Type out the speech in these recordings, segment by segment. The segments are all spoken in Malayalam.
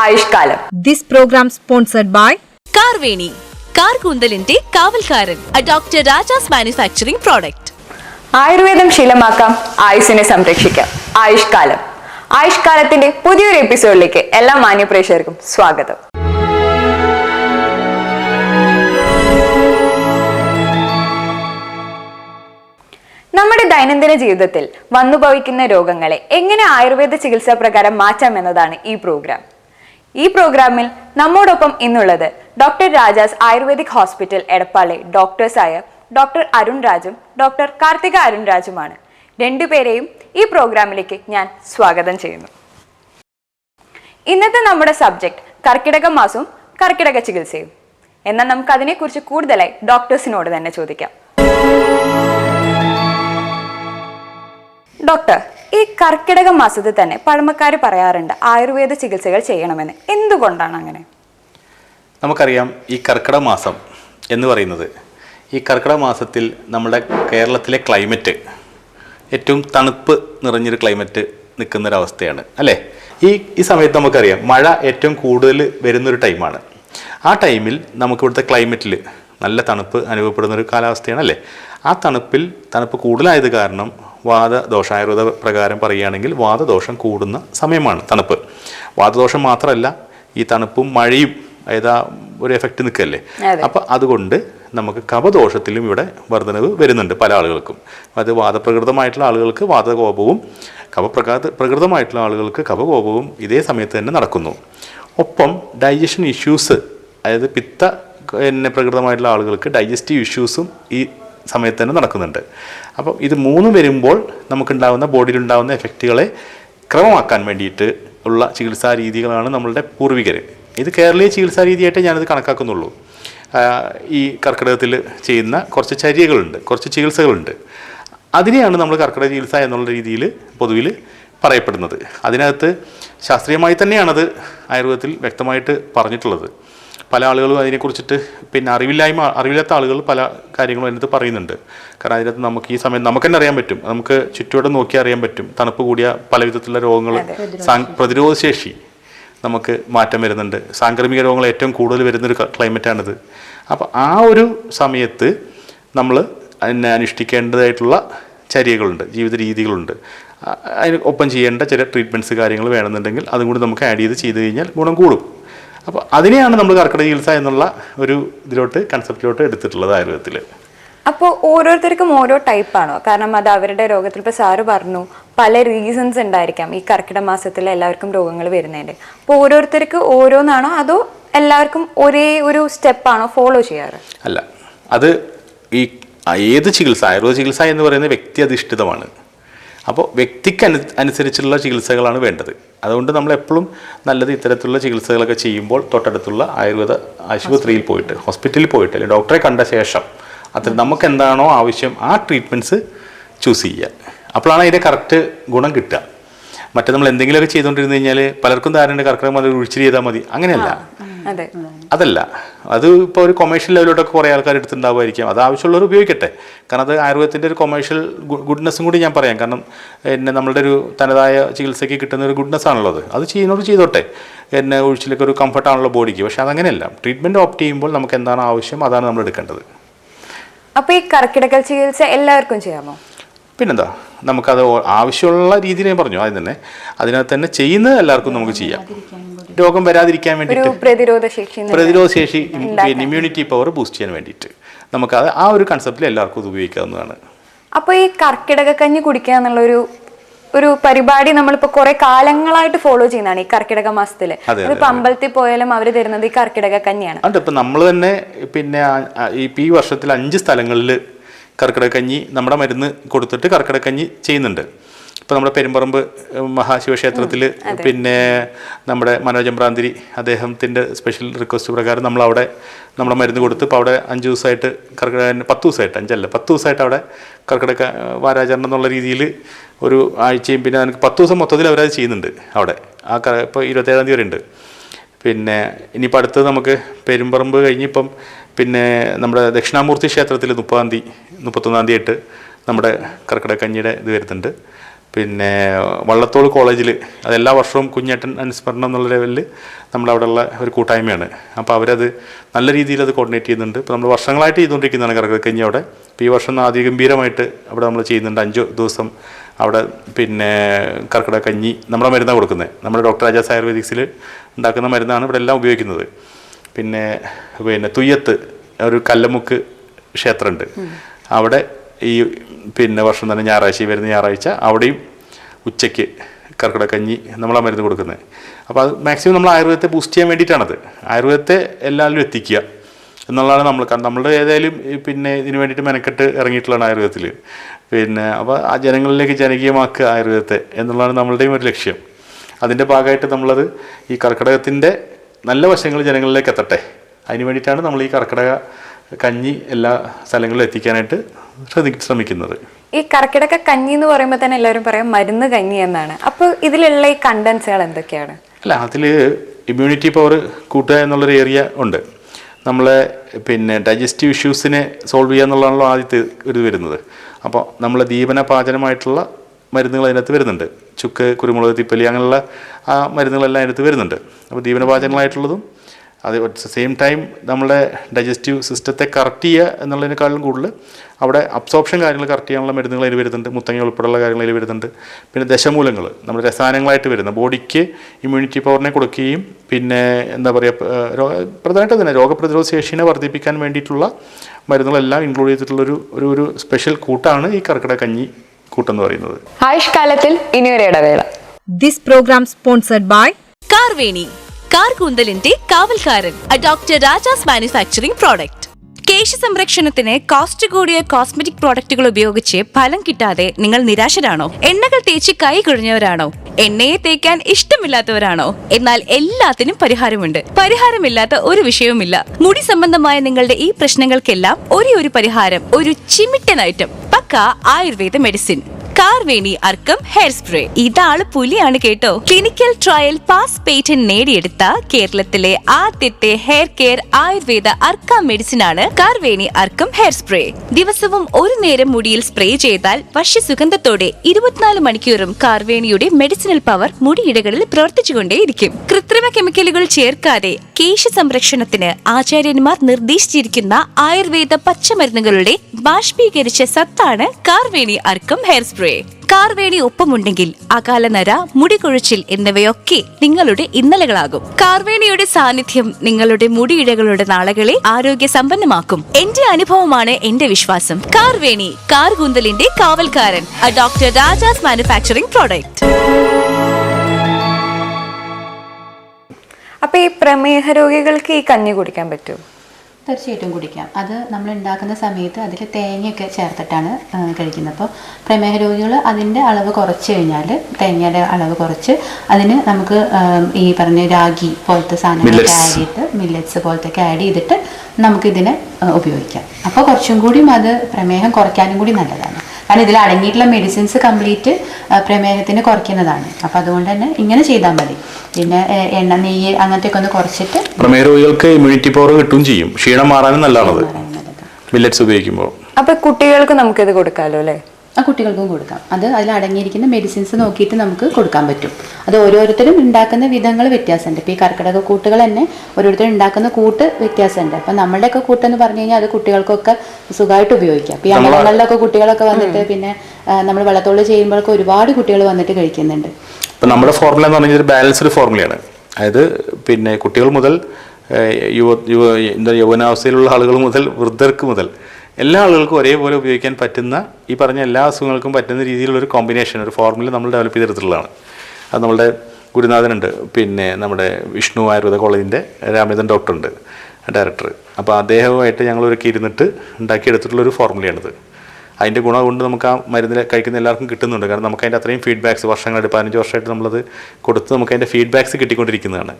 ആയുഷ്കാലം. This program sponsored by Karveni car കൂന്തലിന്റെ കാവൽക്കാരൻ ഡോക്ടർ രാജാസ് മാനുഫാക്ചറിംഗ് പ്രോഡക്റ്റ് ആയുർവേദം ശീലമാക്കാം ആയുസിനെ സംരക്ഷിക്കാം. ആയുഷ്കാലം. ആയുഷ്കാലത്തിന്റെ പുതിയൊരു എപ്പിസോഡിലേക്ക് എല്ലാ മാന്യപ്രേക്ഷകർക്കും സ്വാഗതം. നമ്മുടെ ദൈനംദിന ജീവിതത്തിൽ വന്നുഭവിക്കുന്ന രോഗങ്ങളെ എങ്ങനെ ആയുർവേദ ചികിത്സാ പ്രകാരം മാറ്റാം എന്നതാണ് ഈ പ്രോഗ്രാം ഈ പ്രോഗ്രാമിൽ നമ്മോടൊപ്പം ഇന്നുള്ളത് ഡോക്ടർ രാജാസ് ആയുർവേദിക് ഹോസ്പിറ്റൽ എടപ്പാളെ ഡോക്ടേഴ്സായ ഡോക്ടർ അരുൺ രാജും ഡോക്ടർ കാർത്തിക അരുൺ രാജുമാണ്. രണ്ടുപേരെയും ഈ പ്രോഗ്രാമിലേക്ക് ഞാൻ സ്വാഗതം ചെയ്യുന്നു. ഇന്നത്തെ നമ്മുടെ സബ്ജക്ട് കർക്കിടക മാസവും കർക്കിടക ചികിത്സയും. എന്നാൽ നമുക്ക് അതിനെക്കുറിച്ച് കൂടുതലായി ഡോക്ടേഴ്സിനോട് തന്നെ ചോദിക്കാം. ഡോക്ടർ ഈ കർക്കിടക മാസത്തിൽ തന്നെ പഴമക്കാർ പറയാറുണ്ട് ആയുർവേദ ചികിത്സകൾ ചെയ്യണമെന്ന്. എന്തുകൊണ്ടാണ് അങ്ങനെ? നമുക്കറിയാം ഈ കർക്കിടക മാസം എന്ന് പറയുന്നത് ഈ കർക്കിടക മാസത്തിൽ നമ്മുടെ കേരളത്തിലെ ക്ലൈമറ്റ് ഏറ്റവും തണുപ്പ് നിറഞ്ഞൊരു ക്ലൈമറ്റ് നിൽക്കുന്നൊരവസ്ഥയാണ് അല്ലേ? ഈ ഈ സമയത്ത് നമുക്കറിയാം മഴ ഏറ്റവും കൂടുതൽ വരുന്നൊരു ടൈമാണ്. ആ ടൈമിൽ നമുക്കിവിടുത്തെ ക്ലൈമറ്റിൽ നല്ല തണുപ്പ് അനുഭവപ്പെടുന്നൊരു കാലാവസ്ഥയാണ് അല്ലേ? ആ തണുപ്പിൽ തണുപ്പ് കൂടുതലായത് കാരണം വാദദോഷ ആയുർവേദ പ്രകാരം പറയുകയാണെങ്കിൽ വാദദോഷം കൂടുന്ന സമയമാണ് തണുപ്പ്. വാദദോഷം മാത്രമല്ല ഈ തണുപ്പും മഴയും ഏതാ ഒരു എഫക്റ്റ് നിൽക്കല്ലേ? അപ്പൊ അപ്പം അതുകൊണ്ട് നമുക്ക് കപദോഷത്തിലും ഇവിടെ വർധനവ് വരുന്നുണ്ട് പല ആളുകൾക്കും. അത് വാദപ്രകൃതമായിട്ടുള്ള ആളുകൾക്ക് വാദകോപവും കപപ്രകൃത പ്രകൃതമായിട്ടുള്ള ആളുകൾക്ക് കപകോപവും ഇതേ സമയത്ത് തന്നെ നടക്കുന്നു. ഒപ്പം ഡൈജഷൻ ഇഷ്യൂസ് അതായത് പിത്ത പിന്നെ പ്രകൃതമായിട്ടുള്ള ആളുകൾക്ക് ഡൈജസ്റ്റീവ് ഇഷ്യൂസും ഈ സമയത്ത് തന്നെ നടക്കുന്നുണ്ട്. അപ്പം ഇത് മൂന്ന് വരുമ്പോൾ നമുക്കുണ്ടാകുന്ന ബോഡിയിലുണ്ടാകുന്ന എഫക്റ്റുകളെ ക്രമമാക്കാൻ വേണ്ടിയിട്ട് ഉള്ള ചികിത്സാ രീതികളാണ് നമ്മളുടെ പൂർവികർ. ഇത് കേരളീയ ചികിത്സാ രീതിയായിട്ട് ഞാനത് കണക്കാക്കുന്നുള്ളൂ. ഈ കർക്കിടകത്തിൽ ചെയ്യുന്ന കുറച്ച് ചര്യകളുണ്ട് കുറച്ച് ചികിത്സകളുണ്ട്. അതിനെയാണ് നമ്മൾ കർക്കിടക ചികിത്സ എന്നുള്ള രീതിയിൽ പൊതുവിൽ പറയപ്പെടുന്നത്. അതിനകത്ത് ശാസ്ത്രീയമായി തന്നെയാണത് ആയുർവേദത്തിൽ വ്യക്തമായിട്ട് പറഞ്ഞിട്ടുള്ളത്. പല ആളുകളും അതിനെക്കുറിച്ചിട്ട് പിന്നെ അറിവില്ലായ്മ അറിവില്ലാത്ത ആളുകൾ പല കാര്യങ്ങളും അതിനകത്ത് പറയുന്നുണ്ട്. കാരണം അതിനകത്ത് നമുക്ക് ഈ സമയം നമുക്ക് തന്നെ അറിയാൻ പറ്റും. നമുക്ക് ചുറ്റുവട്ടം നോക്കി അറിയാൻ പറ്റും. തണുപ്പ് കൂടിയ പല വിധത്തിലുള്ള രോഗങ്ങൾ പ്രതിരോധശേഷി നമുക്ക് മാറ്റം വരുന്നുണ്ട്. സാംക്രമിക രോഗങ്ങൾ ഏറ്റവും കൂടുതൽ വരുന്നൊരു ക്ലൈമറ്റാണിത്. അപ്പോൾ ആ ഒരു സമയത്ത് നമ്മൾ അതിനെ അനുഷ്ഠിക്കേണ്ടതായിട്ടുള്ള ചര്യകളുണ്ട് ജീവിത രീതികളുണ്ട്. അതിന് ഒപ്പം ചെയ്യേണ്ട ചില ട്രീറ്റ്മെന്റ്സ് കാര്യങ്ങൾ വേണമെന്നുണ്ടെങ്കിൽ അതും കൂടി നമുക്ക് ആഡ് ചെയ്ത് ചെയ്ത് കഴിഞ്ഞാൽ ഗുണം കൂടും. അപ്പോൾ അതിനെയാണ് നമ്മൾ കർക്കിടക ചികിത്സ എന്നുള്ള ഒരു ഇതിലോട്ട് കൺസെപ്റ്റിലോട്ട് എടുത്തിട്ടുള്ളത് ആയുർവേദത്തിൽ. അപ്പോൾ ഓരോരുത്തർക്കും ഓരോ ടൈപ്പാണോ കാരണം അത് അവരുടെ രോഗത്തിൽ ഇപ്പോൾ സാറ് പറഞ്ഞു പല റീസൺസ് ഉണ്ടായിരിക്കാം ഈ കർക്കിടക മാസത്തിൽ എല്ലാവർക്കും രോഗങ്ങൾ വരുന്നതിന്റെ. അപ്പോൾ ഓരോരുത്തർക്ക് ഓരോന്നാണോ അതോ എല്ലാവർക്കും ഒരേ ഒരു സ്റ്റെപ്പാണോ ഫോളോ ചെയ്യാറ്? അല്ല അത് ഈ ഏത് ചികിത്സ ആയുർവേദ ചികിത്സ എന്ന് പറയുന്നത് വ്യക്തി അധിഷ്ഠിതമാണ് അപ്പോൾ വ്യക്തിക്ക് അനു അനുസരിച്ചുള്ള ചികിത്സകളാണ് വേണ്ടത്. അതുകൊണ്ട് നമ്മൾ എപ്പോഴും നല്ലത് ഇത്തരത്തിലുള്ള ചികിത്സകളൊക്കെ ചെയ്യുമ്പോൾ തൊട്ടടുത്തുള്ള ആയുർവേദ ആശുപത്രിയിൽ പോയിട്ട് ഹോസ്പിറ്റലിൽ പോയിട്ട് അല്ലെങ്കിൽ ഡോക്ടറെ കണ്ട ശേഷം അത്ര നമുക്ക് എന്താണോ ആവശ്യം ആ ട്രീറ്റ്മെന്റ്സ് ചൂസ് ചെയ്യുക. അപ്പോഴാണ് അതിന്റെ കറക്റ്റ് ഗുണം കിട്ടുക. മറ്റേ നമ്മൾ എന്തെങ്കിലുമൊക്കെ ചെയ്തുകൊണ്ടിരുന്നു കഴിഞ്ഞാൽ പലർക്കും ധാരണ കർക്കിടകം അത് ഒഴിച്ചിരി ചെയ്താൽ മതി. അങ്ങനെയല്ല. അതല്ല. അത് ഇപ്പോൾ ഒരു കൊമേഴ്ഷ്യൽ ലെവലിലോട്ടൊക്കെ കുറേ ആൾക്കാർ എടുത്തിട്ടുണ്ടാവുമായിരിക്കും. അത് ആവശ്യമുള്ളവർ ഉപയോഗിക്കട്ടെ. കാരണം അത് ആയുർവേദത്തിന്റെ ഒരു കൊമേഴ്ഷ്യൽ ഗുഡ്നെസ്സും കൂടി ഞാൻ പറയാം. കാരണം എന്നെ നമ്മളുടെ ഒരു തനതായ ചികിത്സയ്ക്ക് കിട്ടുന്ന ഒരു ഗുഡ്നെസ് ആണല്ലോ അത് അത് ചെയ്യുന്നവർ ചെയ്തോട്ടെ. എന്നെ ഒഴിച്ചിലൊക്കെ ഒരു കംഫർട്ടാണല്ലോ ബോഡിക്ക്. പക്ഷേ അതങ്ങനെയല്ല. ട്രീറ്റ്മെന്റ് ഓപ്റ്റ് ചെയ്യുമ്പോൾ നമുക്ക് എന്താണ് ആവശ്യം? അതാണ് നമ്മൾ എടുക്കേണ്ടത്. അപ്പോൾ ഈ കറക്കിടക്കൽ ചികിത്സ എല്ലാവർക്കും ചെയ്യാമോ? പിന്നെന്താ? നമുക്കത് ആവശ്യമുള്ള രീതിയിൽ ഞാൻ പറഞ്ഞു. ആദ്യം തന്നെ. അതിനകത്ത് തന്നെ ചെയ്യുന്നത് എല്ലാവർക്കും നമുക്ക് ചെയ്യാം. രോഗം വരാതിരിക്കാൻ വേണ്ടിയിട്ട് പ്രതിരോധ ശേഷി പ്രതിരോധ ശേഷി പിന്നെ ഇമ്മ്യൂണിറ്റി പവർ ബൂസ്റ്റ് ചെയ്യാൻ വേണ്ടിയിട്ട്. നമുക്ക് നമുക്കത് ആ ഒരു കൺസെപ്റ്റിൽ എല്ലാവർക്കും ഇത് ഉപയോഗിക്കാവുന്നതാണ്. അപ്പോൾ ഈ കർക്കിടക കഞ്ഞി കുടിക്കുക എന്നുള്ള ഒരു ഒരു പരിപാടി നമ്മളിപ്പോ കുറെ കാലങ്ങളായിട്ട് ഫോളോ ചെയ്യുന്നതാണ് ഈ കർക്കിടക മാസത്തിൽ. അതെ, അതിപ്പോ അമ്പലത്തിൽ പോയാലും അവർ തരുന്നത് ഈ കർക്കിടക കഞ്ഞിയാണ്. അതെ ഇപ്പൊ നമ്മൾ തന്നെ പിന്നെ ഈ പി വർഷത്തിൽ അഞ്ച് സ്ഥലങ്ങളിൽ കർക്കിടക കഞ്ഞി നമ്മുടെ മരുന്ന് കൊടുത്തിട്ട് കർക്കിടക കഞ്ഞി ചെയ്യുന്നുണ്ട്. ഇപ്പം നമ്മുടെ പെരുമ്പറമ്പ് മഹാശിവക്ഷേത്രത്തിൽ പിന്നെ നമ്മുടെ മനോജം ഭ്രാന്തിരി അദ്ദേഹത്തിന്റെ സ്പെഷ്യൽ റിക്വസ്റ്റ് പ്രകാരം നമ്മളവിടെ നമ്മുടെ മരുന്ന് കൊടുത്ത് ഇപ്പോൾ അവിടെ അഞ്ച് ദിവസമായിട്ട് കർക്കിടക പത്ത് ദിവസമായിട്ട് അഞ്ചല്ല പത്ത് ദിവസമായിട്ട് അവിടെ കർക്കിടക വാരാചരണം എന്നുള്ള രീതിയിൽ ഒരു ആഴ്ചയും പിന്നെ എനിക്ക് പത്ത് ദിവസം മൊത്തത്തിൽ അവരത് ചെയ്യുന്നുണ്ട് അവിടെ. ആ ക- ഇപ്പോൾ ഇരുപത്തേഴാം തീയതി വരെ ഉണ്ട്. പിന്നെ ഇനിയിപ്പോൾ അടുത്തത് നമുക്ക് പെരുമ്പറമ്പ് കഴിഞ്ഞിപ്പം പിന്നെ നമ്മുടെ ദക്ഷിണാമൂർത്തി ക്ഷേത്രത്തിൽ മുപ്പതാം തീയതി മുപ്പത്തൊന്നാം തീയതി ആയിട്ട് നമ്മുടെ കർക്കിടക കഞ്ഞിയുടെ ഇത് വരുന്നുണ്ട്. പിന്നെ വള്ളത്തോൾ കോളേജിൽ അതെല്ലാ വർഷവും കുഞ്ഞേട്ടൻ അനുസ്മരണം എന്നുള്ള ലെവലിൽ നമ്മളവിടെയുള്ള ഒരു കൂട്ടായ്മയാണ്. അപ്പോൾ അവരത് നല്ല രീതിയിൽ അത് കോർഡിനേറ്റ് ചെയ്യുന്നുണ്ട്. ഇപ്പോൾ നമ്മൾ വർഷങ്ങളായിട്ട് ചെയ്തുകൊണ്ടിരിക്കുന്നതാണ് കറക്കക്കഞ്ഞി അവിടെ. ഇപ്പോൾ ഈ വർഷം അതിഗംഭീരമായിട്ട് അവിടെ നമ്മൾ ചെയ്യുന്നുണ്ട്. അഞ്ച് ദിവസം അവിടെ പിന്നെ കർക്കിടക കഞ്ഞി നമ്മുടെ മരുന്നാണ് കൊടുക്കുന്നത് നമ്മുടെ ഡോക്ടർ രാജാസ് ആയുർവേദിക്സിൽ ഉണ്ടാക്കുന്ന മരുന്നാണ് ഇവിടെ എല്ലാം ഉപയോഗിക്കുന്നത്. പിന്നെ പിന്നെ തുയ്യത്ത് ഒരു കല്ലമുക്ക് ക്ഷേത്രമുണ്ട് അവിടെ ഈ പിന്നെ വർഷം തന്നെ ഞായറാഴ്ച വരുന്ന ഞായറാഴ്ച അവിടെയും ഉച്ചയ്ക്ക് കർക്കിടക്കഞ്ഞി കഞ്ഞി നമ്മളാ മരുന്ന് കൊടുക്കുന്നത്. അപ്പോൾ അത് മാക്സിമം നമ്മൾ ആയുർവേദത്തെ ബൂസ്റ്റ് ചെയ്യാൻ വേണ്ടിയിട്ടാണത്. ആയുർവേദത്തെ എല്ലാവരിലും എത്തിക്കുക എന്നുള്ളതാണ് നമ്മൾ നമ്മൾ ഏതായാലും പിന്നെ ഇതിന് വേണ്ടിയിട്ട് മെനക്കെട്ട് ഇറങ്ങിയിട്ടുള്ളതാണ് ആയുർവേദത്തിൽ. പിന്നെ അപ്പോൾ ആ ജനങ്ങളിലേക്ക് ജനകീയമാക്കുക ആയുർവേദത്തെ എന്നുള്ളതാണ് നമ്മളുടെയും ഒരു ലക്ഷ്യം. അതിന്റെ ഭാഗമായിട്ട് നമ്മളത് ഈ കർക്കിടകത്തിന്റെ നല്ല വശങ്ങൾ ജനങ്ങളിലേക്ക് എത്തട്ടെ. അതിന് വേണ്ടിയിട്ടാണ് നമ്മൾ ഈ കർക്കിടക കഞ്ഞി എല്ലാ സ്ഥലങ്ങളിലും എത്തിക്കാനായിട്ട് ശ്രമിക്കുന്നത്. ഈ കർക്കിടക കഞ്ഞി എന്ന് പറയുമ്പോൾ തന്നെ എല്ലാവരും പറയും മരുന്ന് കഞ്ഞി എന്നാണ്. അപ്പോൾ ഇതിലുള്ള ഈ കണ്ടൻസുകൾ എന്തൊക്കെയാണ്? അല്ല അതിൽ ഇമ്മ്യൂണിറ്റി പവർ കൂട്ടുക എന്നുള്ളൊരു ഏരിയ ഉണ്ട്. നമ്മളെ പിന്നെ ഡൈജസ്റ്റീവ് ഇഷ്യൂസിനെ സോൾവ് ചെയ്യുക എന്നുള്ളതാണല്ലോ ആദ്യത്തെ ഒരു ഇത് വരുന്നത്. അപ്പോൾ നമ്മൾ ദീപന പാചനമായിട്ടുള്ള മരുന്നുകൾ അതിനകത്ത് വരുന്നുണ്ട്. ചുക്ക് കുരുമുളക് തിപ്പലി അങ്ങനെയുള്ള ആ മരുന്നുകളെല്ലാം അതിനകത്ത് വരുന്നുണ്ട്. അപ്പോൾ ദീപനപാചനങ്ങളായിട്ടുള്ളതും അത് അറ്റ് ദ സെയിം ടൈം നമ്മുടെ ഡൈജസ്റ്റീവ് സിസ്റ്റത്തെ കറക്റ്റ് ചെയ്യുക എന്നുള്ളതിനേക്കാളും കൂടുതൽ അവിടെ അബ്സോപ്ഷൻ കാര്യങ്ങൾ കറക്റ്റ് ചെയ്യാനുള്ള മരുന്നുകൾ അതിൽ വരുന്നുണ്ട്. മുത്തങ്ങ ഉൾപ്പെടെയുള്ള കാര്യങ്ങൾ അതിൽ വരുന്നുണ്ട്. പിന്നെ ദശമൂലങ്ങൾ നമ്മുടെ രസായനങ്ങളായിട്ട് വരുന്ന ബോഡിക്ക് ഇമ്മ്യൂണിറ്റി പവറിനെ കൊടുക്കുകയും പിന്നെ എന്താ പറയുക രോഗ പ്രധാനമായിട്ട് തന്നെ രോഗപ്രതിരോധ ശേഷിനെ വർദ്ധിപ്പിക്കാൻ വേണ്ടിയിട്ടുള്ള മരുന്നുകളെല്ലാം ഇൻക്ലൂഡ് ചെയ്തിട്ടുള്ളൊരു ഒരു ഒരു സ്പെഷ്യൽ കൂട്ടാണ് ഈ കർക്കിടക കഞ്ഞി കൂട്ടെന്ന് പറയുന്നത്. ആയുഷ്കാലത്തിൽ ഇനിയൊരു ഇടവേള. This programme sponsored by Karveni. കാർകൂന്തലിന്റെ കാവൽക്കാരൻ ഡോക്ടർ രാജാസ് മാനുഫാക്ചറിംഗ് പ്രോഡക്റ്റ് കേശ സംരക്ഷണത്തിന് കോസ്റ്റ് കൂടിയ കോസ്മെറ്റിക് പ്രോഡക്റ്റുകൾ ഉപയോഗിച്ച് ഫലം കിട്ടാതെ നിങ്ങൾ നിരാശരാണോ? എണ്ണകൾ തേച്ച് കൈ കുഴഞ്ഞവരാണോ? എണ്ണയെ തേക്കാൻ ഇഷ്ടമില്ലാത്തവരാണോ? എന്നാൽ എല്ലാത്തിനും പരിഹാരമുണ്ട്. പരിഹാരമില്ലാത്ത ഒരു വിഷയവുമില്ല. മുടി സംബന്ധമായ നിങ്ങളുടെ ഈ പ്രശ്നങ്ങൾക്കെല്ലാം ഒരേ ഒരു പരിഹാരം ഒരു ചിമിട്ടൻ ഐറ്റം പക്ക Ayurveda medicine Karveni Arkam hair spray. ഇതാൾ പുലിയാണ് കേട്ടോ. ക്ലിനിക്കൽ ട്രയൽ പാസ് പേറ്റന്റ് നേടിയെടുത്ത കേരളത്തിലെ ആദ്യത്തെ ഹെയർ കെയർ ആയുർവേദ അർക്ക മെഡിസിൻ ആണ് കാർവേണി അർക്കം ഹെയർ സ്പ്രേ. ദിവസവും ഒരു നേരം മുടിയിൽ സ്പ്രേ ചെയ്താൽ വശ്യസുഗന്ധത്തോടെ ഇരുപത്തിനാല് മണിക്കൂറും കാർവേണിയുടെ മെഡിസിനൽ പവർ മുടിയിടകളിൽ പ്രവർത്തിച്ചുകൊണ്ടേയിരിക്കും. കൃത്രിമ കെമിക്കലുകൾ ചേർക്കാതെ കേശ സംരക്ഷണത്തിന് ആചാര്യന്മാർ നിർദ്ദേശിച്ചിരിക്കുന്ന ആയുർവേദ പച്ചമരുന്നുകളുടെ ബാഷ്പീകരിച്ച സത്താണ് കാർവേണി അർക്കം ഹെയർ സ്പ്രേ. കാർവേണി ഒപ്പമുണ്ടെങ്കിൽ അകാലനര മുടികൊഴിച്ചിൽ മുടി കൊഴിച്ചിൽ എന്നിവയൊക്കെ നിങ്ങളുടെ ഇന്നലകളാകും. കാർവേണിയുടെ സാന്നിധ്യം നിങ്ങളുടെ മുടിയിഴകളുടെ നാളകളെ ആരോഗ്യ സമ്പന്നമാക്കും എന്റെ അനുഭവമാണ് എന്റെ വിശ്വാസം. കാർവേണി കാർ കൂന്തലിന്റെ കാവൽക്കാരൻ ഡോക്ടർ രാജാസ് മാനുഫാക്ചറിംഗ് പ്രോഡക്റ്റ് അപ്പൊ ഈ പ്രമേഹ രോഗികൾക്ക് ഈ കഞ്ഞി കുടിക്കാൻ പറ്റുമോ? തീർച്ചയായിട്ടും കുടിക്കാം. അത് നമ്മൾ ഉണ്ടാക്കുന്ന സമയത്ത് അതിൽ തേങ്ങയൊക്കെ ചേർത്തിട്ടാണ് കഴിക്കുന്നത്. അപ്പോൾ പ്രമേഹ രോഗികൾ അതിന്റെ അളവ് കുറച്ച് കഴിഞ്ഞാൽ തേങ്ങയുടെ അളവ് കുറച്ച് അതിന് നമുക്ക് ഈ പറഞ്ഞ രാഗി പോലത്തെ സാധനങ്ങളൊക്കെ. ആഡ് ചെയ്തിട്ട് മില്ലറ്റ്സ് പോലത്തെ ആഡ് ചെയ്തിട്ട് നമുക്കിതിനെ ഇതിനെ ഉപയോഗിക്കാം. അപ്പോൾ കുറച്ചും കൂടിയും അത് പ്രമേഹം കുറയ്ക്കാനും കൂടി നല്ലതാണ്. കാരണം ഇതിൽ അടങ്ങിയിട്ടുള്ള മെഡിസിൻസ് കംപ്ലീറ്റ് പ്രമേഹത്തിന് കുറയ്ക്കുന്നതാണ്. അപ്പോൾ അതുകൊണ്ട് തന്നെ ഇങ്ങനെ ചെയ്താൽ മതി. പിന്നെ എണ്ണ നെയ്യ് അങ്ങനത്തെ ഒക്കെ ഒന്ന് കുറച്ചിട്ട് പ്രമേഹ രോഗികൾക്ക് ഇമ്മ്യൂണിറ്റി പവർ കിട്ടുകയും ചെയ്യും. ക്ഷീണം മാറാനും നല്ലതാണ്. മില്ലറ്റ്സ് ഉപയോഗിക്കുമ്പോൾ. അപ്പൊ കുട്ടികൾക്ക് നമുക്കിത് കൊടുക്കാമല്ലോ അല്ലേ? ആ കുട്ടികൾക്കും കൊടുക്കാം. അത് അതിൽ അടങ്ങിയിരിക്കുന്ന മെഡിസിൻസ് നോക്കിയിട്ട് നമുക്ക് കൊടുക്കാൻ പറ്റും. അത് ഓരോരുത്തരും ഉണ്ടാക്കുന്ന വിധങ്ങൾ വ്യത്യാസമുണ്ട്. ഇപ്പോൾ ഈ കർക്കിടക കൂട്ടുകൾ തന്നെ ഓരോരുത്തരും ഉണ്ടാക്കുന്ന കൂട്ട് വ്യത്യാസമുണ്ട്. അപ്പം നമ്മളുടെയൊക്കെ കൂട്ടെന്ന് പറഞ്ഞു കഴിഞ്ഞാൽ അത് കുട്ടികൾക്കൊക്കെ സുഖമായിട്ട് ഉപയോഗിക്കാം. ഇപ്പോൾ ഈ അമ്പലങ്ങളിലൊക്കെ കുട്ടികളൊക്കെ വന്നിട്ട് പിന്നെ നമ്മൾ വെള്ളത്തോൾ ചെയ്യുമ്പോഴൊക്കെ ഒരുപാട് കുട്ടികൾ വന്നിട്ട് കഴിക്കുന്നുണ്ട്. ഇപ്പം നമ്മുടെ ഫോർമുല എന്ന് പറഞ്ഞാൽ ഒരു ബാലൻസ്ഡ് ഫോർമുലയാണ് അതായത് പിന്നെ കുട്ടികൾ മുതൽ യുവ യുവ എന്താ യൗവനാവസ്ഥയിലുള്ള ആളുകൾ മുതൽ വൃദ്ധർക്ക് മുതൽ എല്ലാ ആളുകൾക്കും ഒരേപോലെ ഉപയോഗിക്കാൻ പറ്റുന്ന ഈ പറഞ്ഞ എല്ലാ അസുഖങ്ങൾക്കും പറ്റുന്ന രീതിയിലുള്ള ഒരു കോമ്പിനേഷൻ ഒരു ഫോർമുല നമ്മൾ ഡെവലപ്പ് ചെയ്തെടുത്തിട്ടുള്ളതാണ്. അത് നമ്മുടെ ഗുരുനാഥനുണ്ട്. പിന്നെ നമ്മുടെ വിഷ്ണു ആയുർവേദ കോളേജിന്റെ രാമേന്ദ്രൻ ഡോക്ടറുണ്ട് ഡയറക്ടർ അപ്പോൾ അദ്ദേഹവുമായിട്ട് ഞങ്ങളൊരൊക്കെ ഇരുന്നിട്ട് ഉണ്ടാക്കിയെടുത്തിട്ടുള്ളൊരു ഫോർമുലയാണിത് അതിന്റെ ഗുണം കൊണ്ട് നമുക്ക് ആ മരുന്ന് കഴിക്കുന്ന എല്ലാവർക്കും കിട്ടുന്നുണ്ട്. കാരണം നമുക്ക് അതിന്റെ അത്രയും ഫീഡ്ബാക്സ് വർഷങ്ങളായിട്ട് പതിനഞ്ച് വർഷമായിട്ട് നമ്മളത് കൊടുത്ത് നമുക്ക് അതിന്റെ ഫീഡ്ബാക്സ് കിട്ടിക്കൊണ്ടിരിക്കുന്നതാണ്.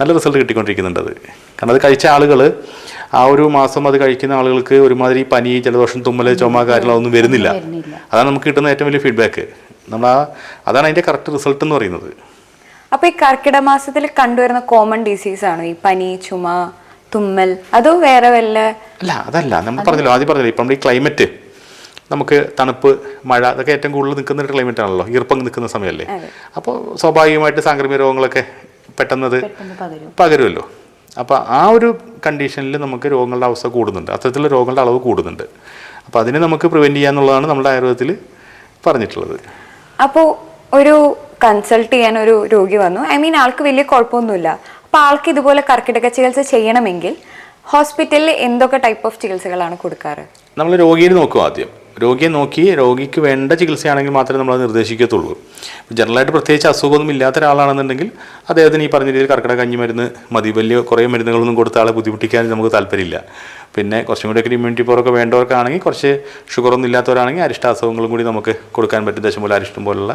നല്ല റിസൾട്ട് കിട്ടിക്കൊണ്ടിരിക്കുന്നുണ്ട് അത് കാരണം അത് കഴിച്ച ആളുകൾ ആ ഒരു മാസം അത് കഴിക്കുന്ന ആളുകൾക്ക് ഒരുമാതിരി പനി ജലദോഷം തുമ്മൽ ചുമ കാര്യങ്ങളൊന്നും വരുന്നില്ല. അതാണ് നമുക്ക് കിട്ടുന്ന ഏറ്റവും വലിയ ഫീഡ്ബാക്ക് നമ്മൾ ആ അതാണ് അതിന്റെ കറക്റ്റ് റിസൾട്ട് എന്ന് പറയുന്നത്. അപ്പൊ ഈ കർക്കിട മാസത്തിൽ കണ്ടുവരുന്ന കോമൺ ഡിസീസ് ആണോ? ഈ പനി ചുമ തുമ്മൽ അതോ വേറെ വല്ല? അല്ല അതല്ല. നമ്മൾ പറഞ്ഞല്ലോ ആദ്യം പറഞ്ഞല്ലോ ഇപ്പം ഈ ക്ലൈമറ്റ് നമുക്ക് തണുപ്പ് മഴ അതൊക്കെ ഏറ്റവും കൂടുതൽ നിൽക്കുന്ന ഒരു ക്ലൈമറ്റ് ആണല്ലോ. ഈർപ്പം നിൽക്കുന്ന സമയമല്ലേ. അപ്പോൾ സ്വാഭാവികമായിട്ട് സാംക്രമിക രോഗങ്ങളൊക്കെ പെട്ടെന്നത് പെട്ടെന്ന് പകരും. പകരുമല്ലോ. അപ്പോൾ ആ ഒരു കണ്ടീഷനിൽ നമുക്ക് രോഗങ്ങളുടെ അവസ്ഥ കൂടുന്നുണ്ട്. അത്തരത്തിലുള്ള രോഗങ്ങളുടെ അളവ് കൂടുന്നുണ്ട്. അപ്പോൾ അതിനെ നമുക്ക് പ്രിവെന്റ് ചെയ്യാന്നുള്ളതാണ് നമ്മുടെ ആയുർവേദത്തിൽ പറഞ്ഞിട്ടുള്ളത്. അപ്പോൾ ഒരു കൺസൾട്ട് ചെയ്യാൻ ഒരു രോഗി വന്നു. ഐ മീൻ ആൾക്ക് വലിയ കുഴപ്പമൊന്നുമില്ല. അപ്പോൾ ആൾക്ക് ഇതുപോലെ കർക്കിടക ചികിത്സ ചെയ്യണമെങ്കിൽ ഹോസ്പിറ്റലിൽ എന്തൊക്കെ ടൈപ്പ് ഓഫ് ചികിത്സകളാണ് കൊടുക്കാറ്? നമ്മൾ രോഗിയെ നോക്കും ആദ്യം. രോഗിയെ നോക്കി രോഗിക്ക് വേണ്ട ചികിത്സയാണെങ്കിൽ മാത്രമേ നമ്മൾ അത് നിർദ്ദേശിക്കത്തുള്ളൂ ജനറലായിട്ട് പ്രത്യേകിച്ച് അസുഖമൊന്നും ഇല്ലാത്ത ഒരാളാണെന്നുണ്ടെങ്കിൽ അദ്ദേഹത്തിന് ഈ പറഞ്ഞ രീതിയിൽ കർക്കിടക കഞ്ഞി മരുന്ന് മതി. വലിയ കുറേ മരുന്നുകളൊന്നും കൊടുത്ത ആളെ ബുദ്ധിമുട്ടിക്കാൻ നമുക്ക് താല്പര്യമില്ല. പിന്നെ കുറച്ചും കൂടി ഒക്കെ ഇമ്മ്യൂണിറ്റി പവറൊക്കെ വേണ്ടവർക്കാണെങ്കിൽ കുറച്ച് ഷുഗറൊന്നും ഇല്ലാത്തവരാണെങ്കിൽ അരിഷ്ടാസുഖങ്ങളും കൂടി നമുക്ക് കൊടുക്കാൻ പറ്റും. ദശം പോലെ അരിഷ്ടം പോലുള്ള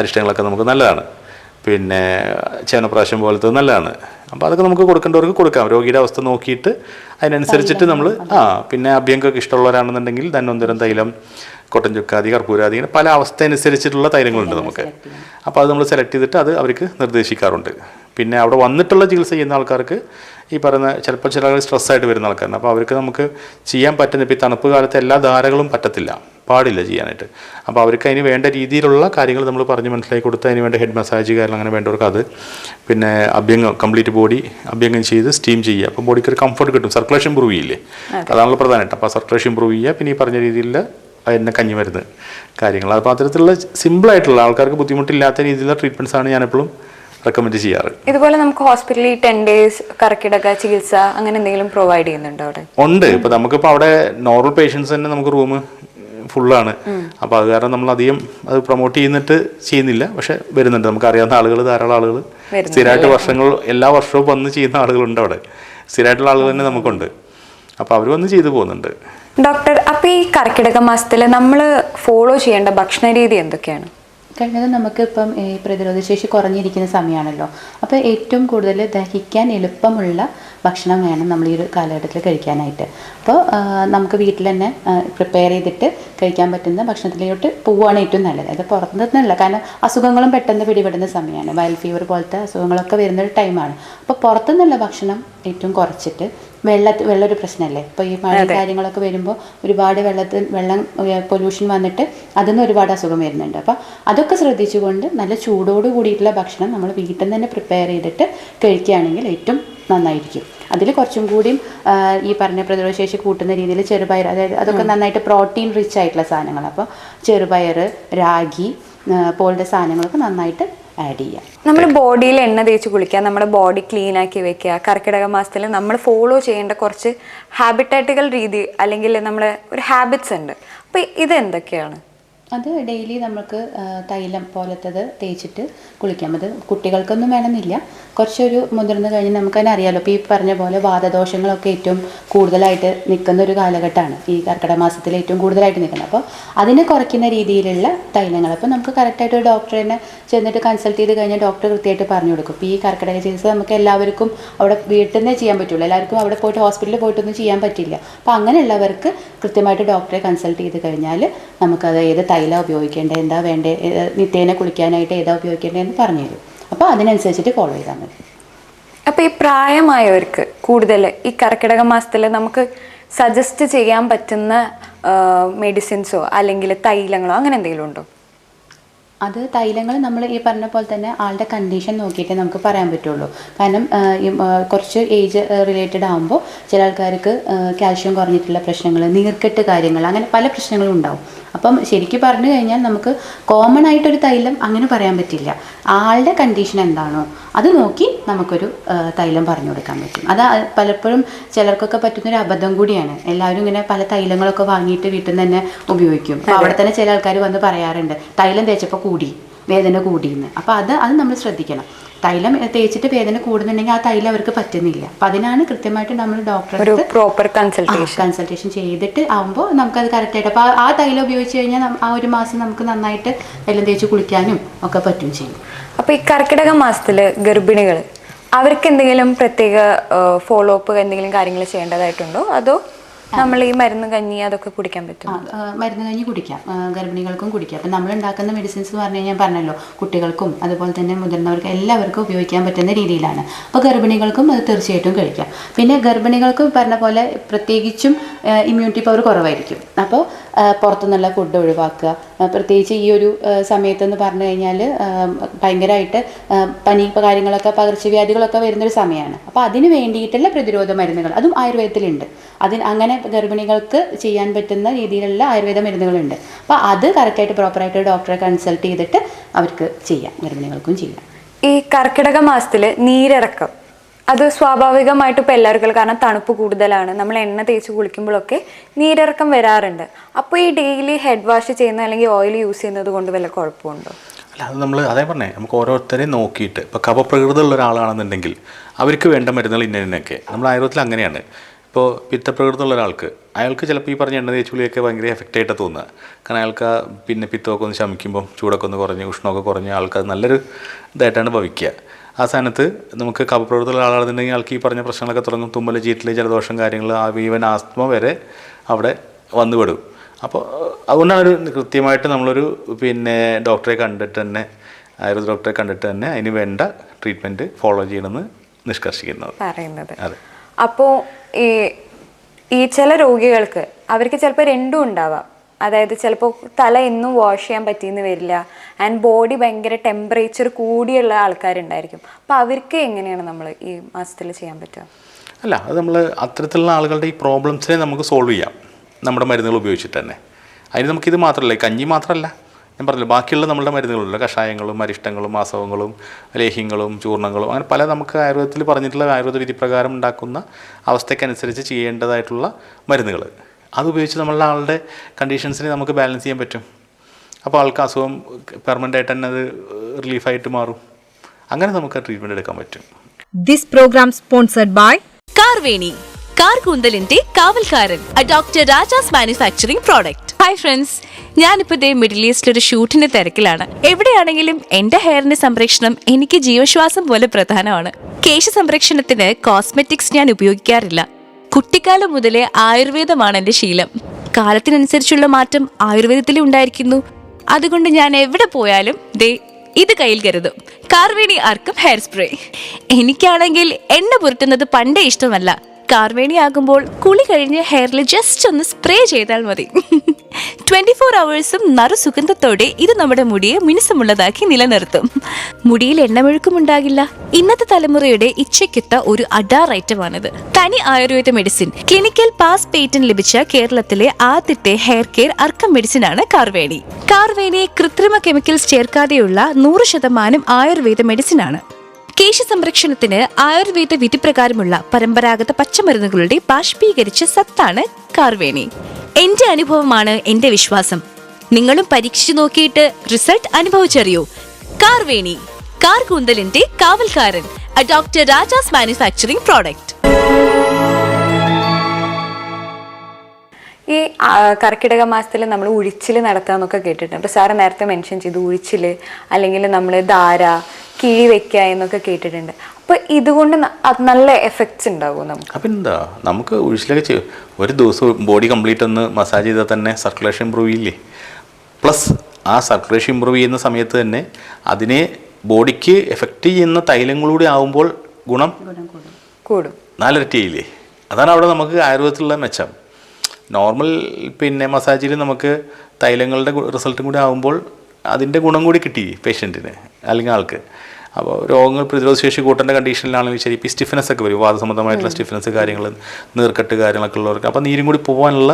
അരിഷ്ടങ്ങളൊക്കെ നമുക്ക് നല്ലതാണ്. പിന്നെ ചേനപ്രാശം പോലത്തെ നല്ലതാണ്. അപ്പോൾ അതൊക്കെ നമുക്ക് കൊടുക്കേണ്ടവർക്ക് കൊടുക്കാം. രോഗിയുടെ അവസ്ഥ നോക്കിയിട്ട് അതിനനുസരിച്ചിട്ട് നമ്മൾ ആ പിന്നെ അഭ്യങ്കൊക്കെ ഇഷ്ടമുള്ളവരാണെന്നുണ്ടെങ്കിൽ ധന്വന്തരം തൈലം കൊട്ടൻ ചുക്കാതി കർപ്പൂരാതി ഇങ്ങനെ പല അവസ്ഥ അനുസരിച്ചിട്ടുള്ള തൈലങ്ങളുണ്ട് നമുക്ക്. അപ്പോൾ അത് നമ്മൾ സെലക്ട് ചെയ്തിട്ട് അത് അവർക്ക് നിർദ്ദേശിക്കാറുണ്ട്. പിന്നെ അവിടെ വന്നിട്ടുള്ള ചികിത്സ ചെയ്യുന്ന ആൾക്കാർക്ക് ഈ പറയുന്ന ചിലപ്പോൾ ചില ആളുകൾ സ്ട്രെസ്സായിട്ട് വരുന്ന ആൾക്കാരുണ്ട്. അപ്പോൾ അവർക്ക് നമുക്ക് ചെയ്യാൻ പറ്റുന്ന ഇപ്പോൾ ഈ തണുപ്പ് കാലത്ത് എല്ലാ ധാരകളും പറ്റത്തില്ല. പാടില്ല ചെയ്യാനായിട്ട്. അപ്പോൾ അവർക്ക് അതിന് വേണ്ട രീതിയിലുള്ള കാര്യങ്ങൾ നമ്മൾ പറഞ്ഞ് മനസ്സിലാക്കി കൊടുത്ത് അതിന് വേണ്ട ഹെഡ് മസാജ് കാര്യങ്ങൾ അങ്ങനെ വേണ്ടവർക്ക് അത് പിന്നെ അഭ്യംഗം കംപ്ലീറ്റ് ബോഡി അഭ്യംഗം ചെയ്ത് സ്റ്റീം ചെയ്യുക. അപ്പോൾ ബോഡിക്ക് ഒരു കംഫർട്ട് കിട്ടും. സർക്കുലേഷൻ ഇമ്പ്രൂവ് ചെയ്യില്ലേ? അതാണല്ലോ പ്രധാനമായിട്ട്. അപ്പോൾ സർക്കുലേഷൻ ഇമ്പ്രൂവ് ചെയ്യുക. പിന്നെ ഈ പറഞ്ഞ രീതിയിൽ അതിന്റെ കഞ്ഞിമരുന്ന് കാര്യങ്ങൾ. അപ്പോൾ അത്തരത്തിലുള്ള സിമ്പിളായിട്ടുള്ള ആൾക്കാർക്ക് ബുദ്ധിമുട്ടില്ലാത്ത രീതിയിലുള്ള ട്രീറ്റ്മെന്റ്സാണ് ആണ് ഞാനെപ്പോഴും റെക്കമെൻഡ് ചെയ്യാറ്? ഇതുപോലെ നമുക്ക് ഹോസ്പിറ്റലിൽ ടെൻ ഡേയ്സ് കറക്കിടക ചികിത്സ അങ്ങനെ എന്തെങ്കിലും പ്രൊവൈഡ് ചെയ്യുന്നുണ്ടോ അവിടെ? ഉണ്ട്. ഇപ്പൊ നമുക്കിപ്പോ അവിടെ നോർമൽ പേഷ്യൻസ് തന്നെ നമുക്ക് റൂം ഫുള്ളാണ്. അപ്പോൾ അത് കാരണം നമ്മൾ അധികം അത് പ്രൊമോട്ട് ചെയ്യുന്നിട്ട് ചെയ്യുന്നില്ല. പക്ഷെ വരുന്നുണ്ട്. നമുക്ക് അറിയാവുന്ന ആളുകൾ ധാരാളം ആളുകൾ സ്ഥിരമായിട്ട് വർഷങ്ങൾ എല്ലാ വർഷവും വന്ന് ചെയ്യുന്ന ആളുകളുണ്ട് അവിടെ. സ്ഥിരമായിട്ടുള്ള ആളുകൾ തന്നെ നമുക്കുണ്ട്. അപ്പോൾ അവർ വന്ന് ചെയ്തു പോകുന്നുണ്ട്. ഡോക്ടർ അപ്പോൾ ഈ കർക്കിടക മാസത്തിൽ നമ്മൾ ഫോളോ ചെയ്യേണ്ട ഭക്ഷണ രീതി എന്തൊക്കെയാണ്? കഴിഞ്ഞത് നമുക്ക് ഇപ്പം ഈ പ്രതിരോധശേഷി കുറഞ്ഞിരിക്കുന്ന സമയമാണല്ലോ അപ്പോൾ ഏറ്റവും കൂടുതൽ ദഹിക്കാൻ എളുപ്പമുള്ള ഭക്ഷണം വേണം നമ്മൾ ഈ ഒരു കാലഘട്ടത്തിൽ കഴിക്കാനായിട്ട്. അപ്പോൾ നമുക്ക് വീട്ടിൽ തന്നെ പ്രിപ്പയർ ചെയ്തിട്ട് കഴിക്കാൻ പറ്റുന്ന ഭക്ഷണത്തിലോട്ട് പോവുകയാണ് ഏറ്റവും നല്ലത്. അത് പുറത്തുനിന്നല്ല കാരണം അസുഖങ്ങളും പെട്ടെന്ന് പിടിപെടുന്ന സമയമാണ്. വൈൽ ഫീവർ പോലത്തെ അസുഖങ്ങളൊക്കെ വരുന്ന ഒരു ടൈമാണ് അപ്പോൾ പുറത്തുനിന്നുള്ള ഭക്ഷണം ഏറ്റവും കുറച്ചിട്ട് വെള്ളത്തിൽ വെള്ളം ഒരു പ്രശ്നമല്ലേ ഇപ്പോൾ ഈ മഴ കാര്യങ്ങളൊക്കെ വരുമ്പോൾ ഒരുപാട് വെള്ളത്തിൽ വെള്ളം പൊല്യൂഷൻ വന്നിട്ട് അതിൽ നിന്ന് ഒരുപാട് അസുഖം വരുന്നുണ്ട്. അപ്പോൾ അതൊക്കെ ശ്രദ്ധിച്ചുകൊണ്ട് നല്ല ചൂടോട് കൂടിയിട്ടുള്ള ഭക്ഷണം നമ്മൾ വീട്ടിൽ നിന്ന് തന്നെ പ്രിപ്പയർ ചെയ്തിട്ട് കഴിക്കുകയാണെങ്കിൽ ഏറ്റവും നന്നായിരിക്കും. അതിൽ കുറച്ചും കൂടിയും ഈ പറഞ്ഞ പ്രതിരോധശേഷി കൂട്ടുന്ന രീതിയിൽ ചെറുപയർ അതായത് അതൊക്കെ നന്നായിട്ട് പ്രോട്ടീൻ റിച്ച് ആയിട്ടുള്ള സാധനങ്ങൾ അപ്പോൾ ചെറുപയർ രാഗി പോലത്തെ സാധനങ്ങളൊക്കെ നന്നായിട്ട് ആഡ് ചെയ്യാം. നമ്മൾ ബോഡിയിൽ എണ്ണ തേച്ച് കുളിക്കുക നമ്മുടെ ബോഡി ക്ലീൻ ആക്കി വെക്കുക കർക്കിടക മാസത്തിൽ നമ്മൾ ഫോളോ ചെയ്യേണ്ട കുറച്ച് ഹാബിറ്റാറ്റുകൾ രീതി അല്ലെങ്കിൽ നമ്മുടെ ഒരു ഹാബിറ്റ്സ് ഉണ്ട്. അപ്പോൾ ഇത് എന്തൊക്കെയാണ് അത് ഡെയിലി നമുക്ക് തൈലം പോലത്തത് തേച്ചിട്ട് കുളിക്കാം. അത് കുട്ടികൾക്കൊന്നും വേണമെന്നില്ല. കുറച്ചൊരു മുതിർന്ന് കഴിഞ്ഞ് നമുക്ക് തന്നെ അറിയാലോ. ഇപ്പോൾ ഈ പറഞ്ഞ പോലെ വാദദോഷങ്ങളൊക്കെ ഏറ്റവും കൂടുതലായിട്ട് നിൽക്കുന്ന ഒരു കാലഘട്ടമാണ്. ഈ കർക്കിടക മാസത്തിൽ ഏറ്റവും കൂടുതലായിട്ട് നിൽക്കുന്നത്. അപ്പോൾ അതിനെ കുറയ്ക്കുന്ന രീതിയിലുള്ള തൈലങ്ങൾ. അപ്പോൾ നമുക്ക് കറക്റ്റായിട്ട് ഒരു ഡോക്ടറിനെ ചെന്നിട്ട് കൺസൾട്ട് ചെയ്ത് കഴിഞ്ഞാൽ ഡോക്ടർ കൃത്യമായിട്ട് പറഞ്ഞു കൊടുക്കും. ഇപ്പോൾ ഈ കർക്കിടക ചികിത്സ നമുക്ക് എല്ലാവർക്കും അവിടെ വീട്ടിൽ നിന്നേ ചെയ്യാൻ പറ്റുള്ളൂ. എല്ലാവർക്കും അവിടെ പോയിട്ട് ഹോസ്പിറ്റലിൽ പോയിട്ടൊന്നും ചെയ്യാൻ പറ്റില്ല. അപ്പോൾ അങ്ങനെയുള്ളവർക്ക് കൃത്യമായിട്ട് ഡോക്ടറെ കൺസൾട്ട് ചെയ്ത് കഴിഞ്ഞാൽ നമുക്കത് ഏത് തൈല ഉപയോഗിക്കേണ്ടത് എന്താ വേണ്ടത് ഏത് നിത്യേന കുളിക്കാനായിട്ട് ഏതാ ഉപയോഗിക്കേണ്ടതെന്ന് പറഞ്ഞു തരും. അപ്പോൾ അതിനനുസരിച്ചിട്ട് ഫോളോ ചെയ്താൽ മതി. അപ്പോൾ ഈ പ്രായമായവർക്ക് കൂടുതൽ ഈ കർക്കിടക മാസത്തിൽ നമുക്ക് സജസ്റ്റ് ചെയ്യാൻ പറ്റുന്ന മെഡിസിൻസോ അല്ലെങ്കിൽ തൈലങ്ങളോ അങ്ങനെ എന്തെങ്കിലും ഉണ്ടോ? അത് തൈലങ്ങൾ നമ്മൾ ഈ പറഞ്ഞ പോലെ തന്നെ ആളുടെ കണ്ടീഷൻ നോക്കിയിട്ട് നമുക്ക് പറയാൻ പറ്റുള്ളൂ. കാരണം കുറച്ച് ഏജ് റിലേറ്റഡ് ആകുമ്പോൾ ചില ആൾക്കാർക്ക് കാൽഷ്യം കുറഞ്ഞിട്ടുള്ള പ്രശ്നങ്ങൾ നീർക്കെട്ട് കാര്യങ്ങൾ അങ്ങനെ പല പ്രശ്നങ്ങളും ഉണ്ടാവും. അപ്പം ശരിക്കും പറഞ്ഞു കഴിഞ്ഞാൽ നമുക്ക് കോമൺ ആയിട്ടൊരു തൈലം അങ്ങനെ പറയാൻ പറ്റില്ല. ആളുടെ കണ്ടീഷൻ എന്താണോ അത് നോക്കി നമുക്കൊരു തൈലം പറഞ്ഞു കൊടുക്കാൻ പറ്റും. അത് പലപ്പോഴും ചിലർക്കൊക്കെ പറ്റുന്നൊരു അബദ്ധം കൂടിയാണ്. എല്ലാവരും ഇങ്ങനെ പല തൈലങ്ങളൊക്കെ വാങ്ങിയിട്ട് വീട്ടിൽ നിന്ന് തന്നെ ഉപയോഗിക്കും. അപ്പോൾ അവിടെ തന്നെ ചില ആൾക്കാർ വന്ന് പറയാറുണ്ട് തൈലം തേച്ചപ്പോൾ കൂടി വേദന കൂടിയെന്ന് അപ്പോൾ അത് അത് നമ്മൾ ശ്രദ്ധിക്കണം. തൈലം തേച്ചിട്ട് വേദന കൂടുന്നുണ്ടെങ്കിൽ ആ തൈലം അവർക്ക് പറ്റുന്നില്ല. അപ്പം അതിനാണ് കൃത്യമായിട്ട് നമ്മൾ ഡോക്ടറെ പ്രോപ്പർ കൺസൾട്ടേഷൻ കൺസൾട്ടേഷൻ ചെയ്തിട്ട് ആകുമ്പോൾ നമുക്കത് കറക്റ്റായിട്ട് അപ്പോൾ ആ തൈലം ഉപയോഗിച്ച് കഴിഞ്ഞാൽ ആ ഒരു മാസം നമുക്ക് നന്നായിട്ട് തൈലം തേച്ച് കുളിക്കാനും ഒക്കെ പറ്റും ചെയ്യും. അപ്പോൾ ഈ കർക്കിടക മാസത്തിൽ ഗർഭിണികൾ അവർക്ക് എന്തെങ്കിലും പ്രത്യേക ഫോളോ അപ്പ് എന്തെങ്കിലും കാര്യങ്ങൾ ചെയ്യേണ്ടതായിട്ടുണ്ടോ? അതോ നമ്മൾ ഈ മരുന്ന് കഞ്ഞി അതൊക്കെ കുടിക്കാൻ പറ്റും. മരുന്ന് കഞ്ഞി കുടിക്കാം. ഗർഭിണികൾക്കും കുടിക്കാം. അപ്പം നമ്മൾ ഉണ്ടാക്കുന്ന മെഡിസിൻസ് എന്ന് പറഞ്ഞു കഴിഞ്ഞാൽ പറഞ്ഞല്ലോ കുട്ടികൾക്കും അതുപോലെ തന്നെ മുതിർന്നവർക്കും എല്ലാവർക്കും ഉപയോഗിക്കാൻ പറ്റുന്ന രീതിയിലാണ്. അപ്പോൾ ഗർഭിണികൾക്കും അത് തീർച്ചയായിട്ടും കഴിക്കാം. പിന്നെ ഗർഭിണികൾക്കും പറഞ്ഞ പോലെ പ്രത്യേകിച്ചും ഇമ്മ്യൂണിറ്റി പവർ കുറവായിരിക്കും. അപ്പോൾ പുറത്തുനിന്നുള്ള ഫുഡ് ഒഴിവാക്കുക. പ്രത്യേകിച്ച് ഈ ഒരു സമയത്തെന്ന് പറഞ്ഞു കഴിഞ്ഞാൽ ഭയങ്കരമായിട്ട് പനി കാര്യങ്ങളൊക്കെ പകർച്ചവ്യാധികളൊക്കെ വരുന്നൊരു സമയമാണ് അപ്പോൾ അതിന് വേണ്ടിയിട്ടുള്ള പ്രതിരോധ മരുന്നുകൾ അതും ആയുർവേദത്തിലുണ്ട്. അതിന് അങ്ങനെ ഗർഭിണികൾക്ക് ചെയ്യാൻ പറ്റുന്ന രീതിയിലുള്ള ആയുർവേദ മരുന്നുകളുണ്ട്. അപ്പോൾ അത് കറക്റ്റായിട്ട് പ്രോപ്പറായിട്ട് ഡോക്ടറെ കൺസൾട്ട് ചെയ്തിട്ട് അവർക്ക് ചെയ്യാം ഗർഭിണികൾക്കും ചെയ്യാം. ഈ കർക്കിടക മാസത്തിൽ നീരിറക്കം അത് സ്വാഭാവികമായിട്ടും ഇപ്പോൾ എല്ലാവർക്കും കാരണം തണുപ്പ് കൂടുതലാണ്. നമ്മൾ എണ്ണ തേച്ച് കുളിക്കുമ്പോഴൊക്കെ നീരിറക്കം വരാറുണ്ട്. അപ്പോൾ ഈ ഡെയിലി ഹെഡ് വാഷ് ചെയ്യുന്ന അല്ലെങ്കിൽ ഓയിൽ യൂസ് ചെയ്യുന്നത് കൊണ്ട് വല്ല കുഴപ്പമുണ്ടോ? അല്ല അത് നമ്മൾ അതേ പറഞ്ഞേ നമുക്ക് ഓരോരുത്തരെയും നോക്കിയിട്ട് ഇപ്പോൾ കപപ്രകൃതമുള്ള ഒരാളാണെന്നുണ്ടെങ്കിൽ അവർക്ക് വേണ്ട മരുന്നുകൾ ഇന്ന ഇന്നൊക്കെ. നമ്മൾ ആയുർവേദത്തിൽ അങ്ങനെയാണ്. ഇപ്പോൾ പിത്തപ്രകൃതമുള്ള ഒരാൾക്ക് അയാൾക്ക് ചിലപ്പോൾ ഈ പറഞ്ഞ എണ്ണ തേച്ച് കുളിയൊക്കെ ഭയങ്കര എഫക്റ്റ് ആയിട്ട് തോന്നുക. കാരണം അയാൾക്ക് പിന്നെ പിത്തമൊക്കെ ഒന്ന് ശമിക്കുമ്പം ചൂടൊക്കെ ഒന്ന് കുറഞ്ഞ് ഉഷ്ണമൊക്കെ കുറഞ്ഞ് ആൾക്ക് നല്ലൊരു ഇതായിട്ടാണ് ഭവിക്കുക. ആ സ്ഥാനത്ത് നമുക്ക് കഫപ്രകൃതമുള്ള ആളാണെന്നുണ്ടെങ്കിൽ ആൾക്ക് ഈ പറഞ്ഞ പ്രശ്നങ്ങളൊക്കെ തുടങ്ങും. തുമ്മൽ ചീറ്റൽ ജലദോഷം കാര്യങ്ങൾ ആ ഈവൻ ആസ്മ വരെ അവിടെ വന്നുപെടും. അപ്പോൾ അതുകൊണ്ടാണ് ഒരു കൃത്യമായിട്ട് നമ്മളൊരു പിന്നെ ഡോക്ടറെ കണ്ടിട്ട് തന്നെ ആയുർവേദ ഡോക്ടറെ കണ്ടിട്ട് തന്നെ അതിന് വേണ്ട ട്രീറ്റ്മെന്റ് ഫോളോ ചെയ്യണമെന്ന് നിഷ്കർഷിക്കുന്നത്. പറയുന്നത്. അതെ. അപ്പോൾ ഈ ഈ ചില രോഗികൾക്ക് അവർക്ക് ചിലപ്പോൾ രണ്ടും ഉണ്ടാവാം. അതായത് ചിലപ്പോൾ തല എന്നും വാഷ് ചെയ്യാൻ പറ്റിയെന്ന് വരില്ല. ആൻഡ് ബോഡി ഭയങ്കര ടെമ്പറേച്ചർ കൂടിയുള്ള ആൾക്കാരുണ്ടായിരിക്കും. അപ്പോൾ അവർക്ക് എങ്ങനെയാണ് നമ്മൾ ഈ മാസത്തിൽ ചെയ്യാൻ പറ്റുക? അല്ല അത് നമ്മൾ അത്തരത്തിലുള്ള ആളുകളുടെ ഈ പ്രോബ്ലംസിനെ നമുക്ക് സോൾവ് ചെയ്യാം. നമ്മുടെ മരുന്നുകൾ ഉപയോഗിച്ചിട്ട് തന്നെ. അതിന് നമുക്കിത് മാത്രമല്ല കഞ്ഞി മാത്രമല്ല. ഞാൻ പറഞ്ഞില്ല ബാക്കിയുള്ള നമ്മളുടെ മരുന്നുകളുണ്ട് കഷായങ്ങളും അരിഷ്ടങ്ങളും ആസവങ്ങളും ലേഹ്യങ്ങളും ചൂർണങ്ങളും അങ്ങനെ പല നമുക്ക് ആയുർവേദത്തിൽ പറഞ്ഞിട്ടുള്ള ആയുർവേദ വിധി പ്രകാരം ഉണ്ടാക്കുന്ന അവസ്ഥയ്ക്കനുസരിച്ച് ചെയ്യേണ്ടതായിട്ടുള്ള മരുന്നുകൾ അത് ഉപയോഗിച്ച് നമ്മളുടെ ആളുടെ കണ്ടീഷൻസിനെ നമുക്ക് ബാലൻസ് ചെയ്യാൻ പറ്റും. അപ്പോൾ ആൾക്ക് അസുഖം പെർമനന്റ് ആയിട്ട് തന്നെ അത് റിലീഫായിട്ട് മാറും. അങ്ങനെ നമുക്ക് ട്രീറ്റ്മെന്റ് എടുക്കാൻ പറ്റും. This program sponsored by Karveni car കൂന്തലിന്റെ കാവൽക്കാരൻ doctor Rajas manufacturing product hi friends ഞാനിപ്പോൾ ഇതേ മിഡിൽ ഈസ്റ്റിൽ ഒരു ഷൂട്ടിന്റെ തിരക്കിലാണ്. എവിടെയാണെങ്കിലും എന്റെ ഹെയറിന്റെ സംരക്ഷണം എനിക്ക് ജീവശ്വാസം പോലെ പ്രധാനമാണ്. കേശ സംരക്ഷണത്തിന് കോസ്മെറ്റിക്സ് ഞാൻ ഉപയോഗിക്കാറില്ല. കുട്ടിക്കാലം മുതലേ ആയുർവേദമാണ് എന്റെ ശീലം. കാലത്തിനനുസരിച്ചുള്ള മാറ്റം ആയുർവേദത്തിലും ഉണ്ടായിരിക്കുന്നു. അതുകൊണ്ട് ഞാൻ എവിടെ പോയാലും ദേ ഇത് കയ്യിൽ കരുതും. കാർവേണി ആർക്കും ഹെയർ സ്പ്രേ. എനിക്കാണെങ്കിൽ എണ്ണ പുരട്ടുന്നത് പണ്ടേ ഇഷ്ടമല്ല. കാർവേണി ആകുമ്പോൾ കുളി കഴിഞ്ഞ് ഹെയറിൽ ജസ്റ്റ് ഒന്ന് സ്പ്രേ ചെയ്താൽ മതി. ട്വന്റി ഫോർ അവേഴ്സും നറു സുഗന്ധത്തോടെ ഇത് നമ്മുടെ മുടിയെ മിനുസമുള്ളതാക്കി നിലനിർത്തും. മുടിയിൽ എണ്ണമെഴുക്കും ഉണ്ടാകില്ല. ഇന്നത്തെ തലമുറയുടെ ഇച്ഛയ്ക്കൊത്ത ഒരു അഡാർ ഐറ്റമാണിത്. തനി Ayurveda medicine clinical pass patent ലഭിച്ച കേരളത്തിലെ ആദ്യത്തെ ഹെയർ കെയർ അർക്കം മെഡിസിൻ ആണ് കാർവേണി. കാർവേണി കൃത്രിമ കെമിക്കൽസ് ചേർക്കാതെയുള്ള നൂറ് ശതമാനം ആയുർവേദ മെഡിസിൻ ആണ്. കേശ സംരക്ഷണത്തിന് ആയുർവേദ വിധിപ്രകാരമുള്ള പരമ്പരാഗത പച്ചമരുന്നുകളുടെ ബാഷ്പീകരിച്ച സത്താണ് കാർവേണി. എന്റെ അനുഭവമാണ് എന്റെ വിശ്വാസം. നിങ്ങളും പരീക്ഷിച്ചു നോക്കിയിട്ട് റിസൾട്ട് അനുഭവിച്ചറിയൂ. കാർവേണി കാർ കൂന്തലിന്റെ കാവൽക്കാരൻ ഡോക്ടർ രാജാസ് മാനുഫാക്ചറിംഗ് പ്രോഡക്റ്റ്. കർക്കിടക മാസത്തിൽ നമ്മൾ ഉഴിച്ചിൽ നടത്താന്നൊക്കെ കേട്ടിട്ടുണ്ട്. അപ്പോൾ സാറ് നേരത്തെ മെൻഷൻ ചെയ്തു ഉഴിച്ചിൽ അല്ലെങ്കിൽ നമ്മൾ ധാര കിഴി വെക്കുക എന്നൊക്കെ കേട്ടിട്ടുണ്ട്. അപ്പോൾ ഇതുകൊണ്ട് നല്ല എഫക്ട്സ് ഉണ്ടാവും നമുക്ക്? അപ്പം എന്താ നമുക്ക് ഉഴിച്ചിലൊക്കെ ചെയ്യും. ഒരു ദിവസം ബോഡി കംപ്ലീറ്റ് ഒന്ന് മസാജ് ചെയ്താൽ തന്നെ സർക്കുലേഷൻ ഇമ്പ്രൂവ് ചെയ്യില്ലേ? പ്ലസ് ആ സർക്കുലേഷൻ ഇമ്പ്രൂവ് ചെയ്യുന്ന സമയത്ത് തന്നെ അതിനെ ബോഡിക്ക് എഫക്റ്റ് ചെയ്യുന്ന തൈലങ്ങളൂടെ ആവുമ്പോൾ ഗുണം കൂടും. നാലിരട്ടിയില്ലേ അതാണ് അവിടെ നമുക്ക് ആയുർവേദത്തിലുള്ള മെച്ചം. നോർമൽ പിന്നെ മസാജിൽ നമുക്ക് തൈലങ്ങളുടെ റിസൾട്ടും കൂടി ആകുമ്പോൾ അതിന്റെ ഗുണം കൂടി കിട്ടി പേഷ്യന്റിന് അല്ലെങ്കിൽ ആൾക്ക്. അപ്പോൾ രോഗങ്ങൾ പ്രതിരോധശേഷി കൂട്ടേണ്ട കണ്ടീഷനിലാണെങ്കിൽ ശരി ഇപ്പോൾ സ്റ്റിഫ്നെസ് ഒക്കെ വരും. വാദസംബന്ധമായിട്ടുള്ള സ്റ്റിഫ്നെസ് കാര്യങ്ങൾ നീർക്കെട്ട് കാര്യങ്ങളൊക്കെ ഉള്ളവർക്ക്. അപ്പോൾ നീരും കൂടി പോകാനുള്ള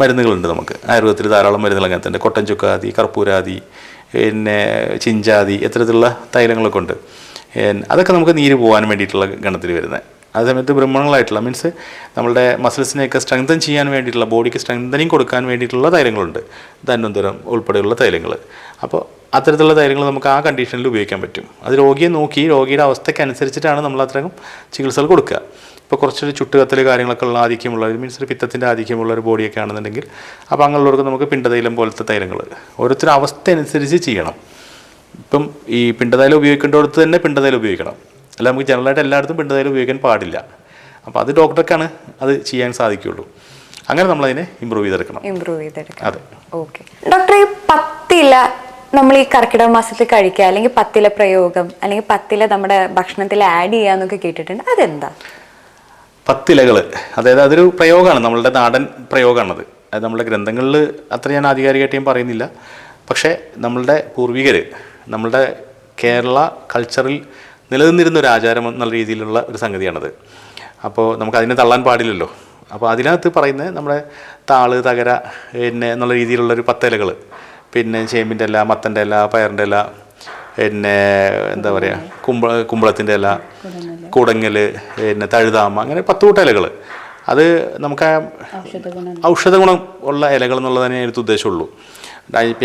മരുന്നുകളുണ്ട് നമുക്ക്. ആയുർവേദത്തിൽ ധാരാളം മരുന്നുകൾ അങ്ങനെ ഉണ്ട് കൊട്ടൻ ചുക്കാതി കർപ്പൂരാതി പിന്നെ ചിഞ്ചാതി ഇത്തരത്തിലുള്ള തൈലങ്ങളൊക്കെ ഉണ്ട്. അതൊക്കെ നമുക്ക് നീര് പോകാൻ വേണ്ടിയിട്ടുള്ള ഗണത്തിൽ വരുന്നത്. അതേ സമയത്ത് ബ്രഹ്മണങ്ങളായിട്ടുള്ള മീൻസ് നമ്മുടെ മസിൽസിനെയൊക്കെ സ്ട്രെങ്തൻ ചെയ്യാൻ വേണ്ടിയിട്ടുള്ള ബോഡിക്ക് സ്ട്രെങ്തനിങ് കൊടുക്കാൻ വേണ്ടിയിട്ടുള്ള തൈലങ്ങളുണ്ട്. ധന്വന്തരം ഉൾപ്പെടെയുള്ള തൈലങ്ങൾ. അപ്പോൾ അത്തരത്തിലുള്ള തൈലങ്ങൾ നമുക്ക് ആ കണ്ടീഷനിൽ ഉപയോഗിക്കാൻ പറ്റും. അത് രോഗിയെ നോക്കി രോഗിയുടെ അവസ്ഥയ്ക്ക് അനുസരിച്ചിട്ടാണ് നമ്മൾ അത്തരം ചികിത്സകൾ കൊടുക്കുക. ഇപ്പോൾ കുറച്ചൊരു ചുട്ടുകത്തൽ കാര്യങ്ങളൊക്കെ ഉള്ള ആധിക്യമുള്ള മീൻസ് ഒരു പിത്തത്തിന്റെ ആധിക്യമുള്ള ഒരു ബോഡിയൊക്കെ ആണെന്നുണ്ടെങ്കിൽ അപ്പോൾ അങ്ങനെയുള്ളവർക്ക് നമുക്ക് പിണ്ടതൈലം പോലത്തെ തൈലങ്ങൾ. ഓരോരുത്തരുടെ അവസ്ഥ അനുസരിച്ച് ചെയ്യണം. ഇപ്പം ഈ പിണ്ടതൈലം ഉപയോഗിക്കേണ്ടടുത്ത് തന്നെ പിണ്ടതൈലം ഉപയോഗിക്കണം. അല്ല നമുക്ക് ജനറലായിട്ട് എല്ലായിടത്തും പിണ്ടതൈലം ഉപയോഗിക്കാൻ പാടില്ല. അപ്പോൾ അത് ഡോക്ടർക്കാണ് അത് ചെയ്യാൻ സാധിക്കുകയുള്ളൂ. അങ്ങനെ നമ്മൾ അതിനെ ഇമ്പ്രൂവ് ചെയ്തെടുക്കണം. ഇമ്പ്രൂവ് ചെയ്തെടുക്കണം. അതെ. ഓക്കെ ഡോക്ടർ ഈ പത്തില നമ്മൾ ഈ കർക്കിടക മാസത്തിൽ കഴിക്കുക അല്ലെങ്കിൽ പത്തില പ്രയോഗം അല്ലെങ്കിൽ പത്തില നമ്മുടെ ഭക്ഷണത്തിൽ ആഡ് ചെയ്യാന്നൊക്കെ കേട്ടിട്ടുണ്ട്. അതെന്താ? പത്തിലകൾ അതായത് അതൊരു പ്രയോഗമാണ് നമ്മളുടെ നാടൻ പ്രയോഗമാണത് അത് നമ്മുടെ ഗ്രന്ഥങ്ങളിൽ അത്ര ഞാൻ ആധികാരികമായിട്ട് ഞാൻ പറയുന്നില്ല. പക്ഷേ നമ്മളുടെ പൂർവികർ നമ്മളുടെ കേരള കൾച്ചറിൽ നിലനിന്നിരുന്ന ഒരു ആചാരം എന്നുള്ള രീതിയിലുള്ള ഒരു സംഗതിയാണത്. അപ്പോൾ നമുക്ക് അതിനെ തള്ളാൻ പാടില്ലല്ലോ. അപ്പോൾ അതിനകത്ത് പറയുന്നത് നമ്മുടെ താൾ തകര പിന്നെ എന്നുള്ള രീതിയിലുള്ള ഒരു പത്തലകൾ പിന്നെ ചേമ്പിന്റെ ഇല മത്തന്റെ ഇല പയറിന്റെ ഇല പിന്നെ എന്താ പറയുക കുമ്പ കുമ്പളത്തിന്റെ ഇല കുടങ്ങൽ പിന്നെ തഴുതാമ അങ്ങനെ പത്ത് കൂട്ട ഇലകൾ അത് നമുക്ക് ഔഷധ ഗുണം ഉള്ള ഇലകൾ എന്നുള്ളതിനെ എനിക്ക് ഉദ്ദേശമുള്ളൂ.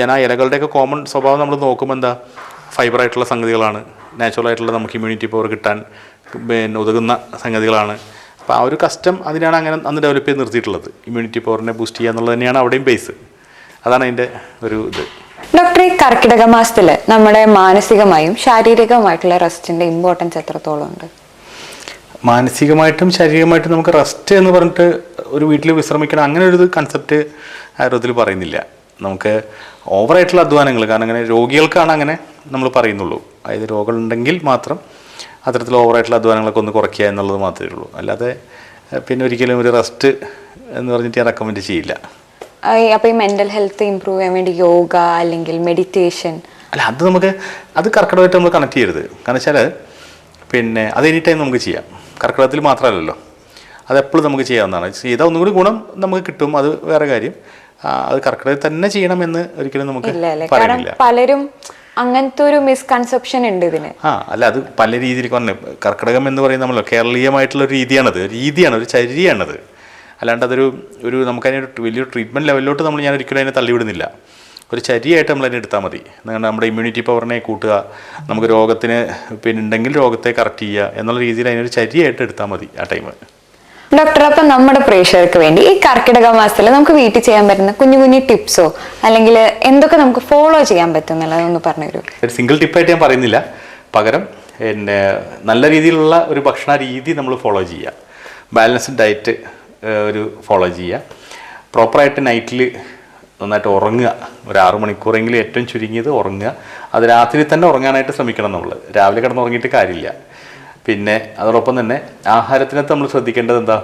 ഞാൻ ആ ഇലകളുടെയൊക്കെ കോമൺ സ്വഭാവം നമ്മൾ നോക്കുമ്പോൾ എന്താ? ഫൈബർ ആയിട്ടുള്ള സംഗതികളാണ്. നാച്ചുറൽ ആയിട്ടുള്ള നമുക്ക് ഇമ്മ്യൂണിറ്റി പവർ കിട്ടാൻ പിന്നെ ഉതകുന്ന സംഗതികളാണ്. അപ്പോൾ ആ ഒരു കസ്റ്റം അതിനാണ് അങ്ങനെ അന്ന് ഡെവലപ്പ് ചെയ്ത് നിർത്തിയിട്ടുള്ളത്. ഇമ്മ്യൂണിറ്റി പവറിനെ ബൂസ്റ്റ് ചെയ്യുക എന്നുള്ളത് തന്നെയാണ് അവിടെയും ബേസ് അതാണ് അതിന്റെ ഒരു ഇത്. ഡോക്ടറെ കർക്കിടക മാസത്തിൽ നമ്മുടെ മാനസികമായും ശാരീരികമായിട്ടുള്ള റെസ്റ്റിന്റെ ഇമ്പോർട്ടൻസ് എത്രത്തോളം ഉണ്ട്? മാനസികമായിട്ടും ശാരീരികമായിട്ടും നമുക്ക് റെസ്റ്റ് എന്ന് പറഞ്ഞിട്ട് ഒരു വീട്ടിൽ വിശ്രമിക്കണം അങ്ങനെ ഒരു കൺസെപ്റ്റ് ആയുർവേദത്തിൽ പറയുന്നില്ല. നമുക്ക് ഓവറായിട്ടുള്ള അധ്വാനങ്ങൾ. കാരണം അങ്ങനെ രോഗികൾക്കാണ് അങ്ങനെ നമ്മൾ പറയുന്നുള്ളൂ. അതായത് രോഗമുണ്ടെങ്കിൽ മാത്രം അത്തരത്തിൽ ഓവറായിട്ടുള്ള അധ്വാനങ്ങളൊക്കെ ഒന്ന് കുറയ്ക്കുക എന്നുള്ളത് മാത്രമേ ഉള്ളൂ. അല്ലാതെ പിന്നെ ഒരിക്കലും ഒരു റെസ്റ്റ് എന്ന് പറഞ്ഞിട്ട് ഞാൻ റെക്കമെൻഡ് ചെയ്യില്ല. അപ്പോൾ ഈ- മെന്റൽ ഹെൽത്ത് ഇമ്പ്രൂവ് ചെയ്യാൻ വേണ്ടി യോഗ അല്ലെങ്കിൽ മെഡിറ്റേഷൻ അല്ല അത് നമുക്ക് അത് കർക്കിടകമായിട്ട് നമ്മൾ കണക്ട് ചെയ്യരുത്. കാരണം വെച്ചാൽ പിന്നെ അത് എനി ടൈം നമുക്ക് ചെയ്യാം. കർക്കിടകത്തിൽ മാത്രമല്ലല്ലോ. അത് എപ്പോഴും നമുക്ക് ചെയ്യാവുന്നതാണ്. ചെയ്താൽ ഒന്നുകൂടി ഗുണം നമുക്ക് കിട്ടും. അത് വേറെ കാര്യം. അത് കർക്കിടകത്തിൽ തന്നെ ചെയ്യണമെന്ന് ഒരിക്കലും നമുക്ക് പറയുന്നില്ല പലരും അങ്ങനത്തെ ഒരു മിസ്കൺസെപ്ഷൻ ഉണ്ട് ഇതിന്. ആ അല്ല അത് പല രീതിയിൽ പറഞ്ഞു കർക്കിടകം എന്ന് പറയുന്നത് നമ്മൾ കേരളീയമായിട്ടുള്ള ഒരു രീതിയാണത്. രീതിയാണ് ഒരു ചര്യയാണത്. അല്ലാണ്ട് അതൊരു ഒരു നമുക്കതിനൊരു വലിയൊരു ട്രീറ്റ്മെന്റ് ലെവലിലോട്ട് നമ്മൾ ഞാൻ ഒരിക്കലും അതിനെ തള്ളിവിടുന്നില്ല. ഒരു ചരിയായിട്ട് നമ്മൾ അതിനെ എടുത്താൽ മതി. എന്നാൽ നമ്മുടെ ഇമ്മ്യൂണിറ്റി പവറിനെ കൂട്ടുക നമുക്ക് രോഗത്തിന് പിന്നെ ഉണ്ടെങ്കിൽ രോഗത്തെ കറക്റ്റ് ചെയ്യുക എന്നുള്ള രീതിയിൽ അതിനൊരു ചരിയായിട്ട് എടുത്താൽ മതി ആ ടൈം ഡോക്ടർ അപ്പൊ നമ്മുടെ പ്രേക്ഷകർക്ക് വേണ്ടി ഈ കർക്കിടക മാസത്തിൽ നമുക്ക് വീട്ടിൽ ചെയ്യാൻ പറ്റുന്ന കുഞ്ഞു കുഞ്ഞു ടിപ്സോ അല്ലെങ്കിൽ എന്തൊക്കെ നമുക്ക് ഫോളോ ചെയ്യാൻ പറ്റും എന്നുള്ളതൊന്ന് പറഞ്ഞു തരൂ ഒരു സിംഗിൾ ടിപ്പായിട്ട് ഞാൻ പറയുന്നില്ല. പകരം പിന്നെ നല്ല രീതിയിലുള്ള ഒരു ഭക്ഷണ രീതി നമ്മൾ ഫോളോ ചെയ്യുക ബാലൻസ്ഡ് ഡയറ്റ് ഒരു ഫോളോ ചെയ്യുക പ്രോപ്പറായിട്ട് നൈറ്റിൽ നന്നായിട്ട് ഉറങ്ങുക. ഒരു ആറു മണിക്കൂറെങ്കിലും ഏറ്റവും ചുരുങ്ങിയത് ഉറങ്ങുക. അത് രാത്രി തന്നെ ഉറങ്ങാനായിട്ട് ശ്രമിക്കണം നമ്മൾ രാവിലെ കിടന്ന് ഉറങ്ങിയിട്ട് കാര്യമില്ല. പിന്നെ അതോടൊപ്പം തന്നെ ആഹാരത്തിനകത്ത് നമ്മൾ ശ്രദ്ധിക്കേണ്ടത് എന്താ?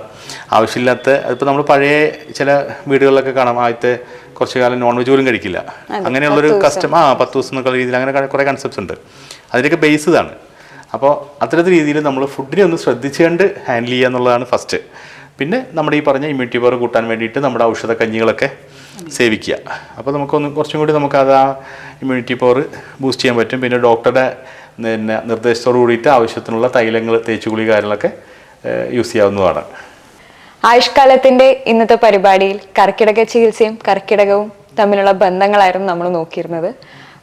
ആവശ്യമില്ലാത്ത അതിപ്പോൾ നമ്മൾ പഴയ ചില വീടുകളിലൊക്കെ കാണാം ആദ്യത്തെ കുറച്ച് കാലം നോൺ വെജ് പോലും കഴിക്കില്ല. അങ്ങനെയുള്ളൊരു കസ്റ്റം ആ പത്ത് ദിവസം എന്നുള്ള രീതിയിൽ അങ്ങനെ കുറേ കൺസെപ്റ്റ്സ് ഉണ്ട്. അതിന്റെയൊക്കെ ബേസ് ഇതാണ്. അപ്പോൾ അത്തരത്തിൽ രീതിയിൽ നമ്മൾ ഫുഡിനെ ഒന്ന് ശ്രദ്ധിച്ചുകൊണ്ട് ഹാൻഡിൽ ചെയ്യുക എന്നുള്ളതാണ് ഫസ്റ്റ് പിന്നെ നമ്മുടെ ഈ പറഞ്ഞ ഇമ്മ്യൂണിറ്റി പവർ കൂട്ടാൻ വേണ്ടിയിട്ട് നമ്മുടെ ഔഷധ കഞ്ഞികളൊക്കെ സേവിക്കുക. അപ്പോൾ നമുക്കൊന്ന് കുറച്ചും കൂടി നമുക്ക് അത് ആ ഇമ്മ്യൂണിറ്റി പവർ ബൂസ്റ്റ് ചെയ്യാൻ പറ്റും. പിന്നെ ഡോക്ടറുടെ പിന്നെ നിർദ്ദേശത്തോട് കൂടിയിട്ട് ആവശ്യത്തിനുള്ള തൈലങ്ങൾ തേച്ചുകുളി കാര്യങ്ങളൊക്കെ യൂസ് ചെയ്യാവുന്നതാണ്. ആയുഷ്കാലത്തിന്റെ ഇന്നത്തെ പരിപാടിയിൽ കർക്കിടക ചികിത്സയും കർക്കിടകവും തമ്മിലുള്ള ബന്ധങ്ങളായിരുന്നു നമ്മൾ നോക്കിയിരുന്നത്.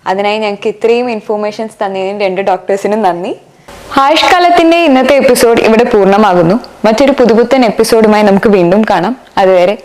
അതിനായി ഞങ്ങൾക്ക് ഇത്രയും ഇൻഫോർമേഷൻസ് തന്നതിന് രണ്ട് ഡോക്ടേഴ്സിനും നന്ദി. ആയുഷ്കാലത്തിന്റെ ഇന്നത്തെ എപ്പിസോഡ് ഇവിടെ പൂർണമാകുന്നു. മറ്റൊരു പുതുപുത്തൻ എപ്പിസോഡുമായി നമുക്ക് വീണ്ടും കാണാം. അതുവരെ